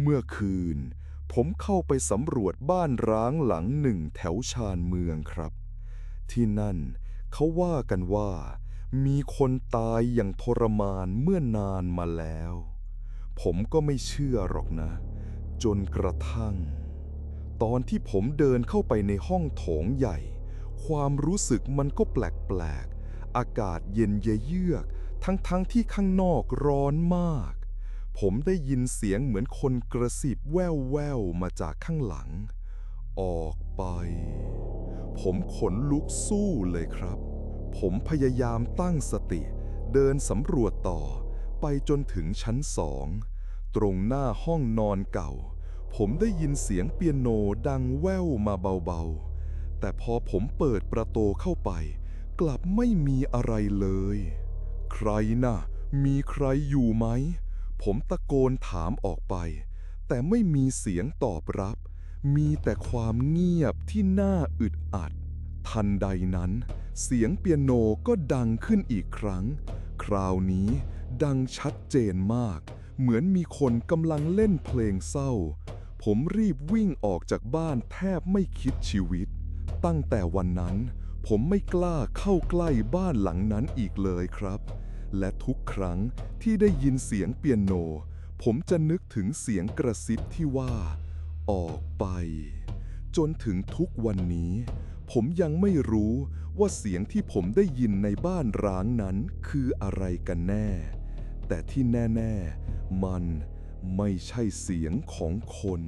เมื่อคืน ผมเข้าไปสำรวจบ้านร้างหลังหนึ่งแถวชานเมืองครับ ที่นั่นเขาว่ากันว่า มีคนตายอย่างทรมานเมื่อนานมาแล้ว ผมก็ไม่เชื่อหรอกนะ จนกระทั่ง ตอนที่ผมเดินเข้าไปในห้องโถงใหญ่ ความรู้สึกมันก็แปลกๆ อากาศเย็นเยือก ทั้งๆทที่ข้างนอกร้อนมาก ผมได้ยินเสียงเหมือนคนกระซิบแว่วๆมาจากข้างหลัง ออกไป ผมขนลุกสู้เลยครับ ผมพยายามตั้งสติ เดินสำรวจต่อ ไปจนถึงชั้นสอง ตรงหน้าห้องนอนเก่า ผมได้ยินเสียงเปียโนดังแว่วมาเบาๆ แต่พอผมเปิดประตูเข้าไป กลับไม่มีอะไรเลย ใครนะ่ะมีใครอยู่ไหม ผมตะโกนถามออกไป แต่ไม่มีเสียงตอบรับ มีแต่ความเงียบที่น่าอึดอัด ทันใดนั้น เสียงเปียโนก็ดังขึ้นอีกครั้ง คราวนี้ดังชัดเจนมาก เหมือนมีคนกำลังเล่นเพลงเศร้า ผมรีบวิ่งออกจากบ้านแทบไม่คิดชีวิต ตั้งแต่วันนั้น ผมไม่กล้าเข้าใกล้บ้านหลังนั้นอีกเลยครับ และทุกครั้งที่ได้ยินเสียงเปียโน ผมจะนึกถึงเสียงกระซิบที่ว่า ออกไป จนถึงทุกวันนี้ ผมยังไม่รู้ว่าเสียงที่ผมได้ยินในบ้านร้างนั้นคืออะไรกันแน่ แต่ที่แน่ ๆ มันไม่ใช่เสียงของคน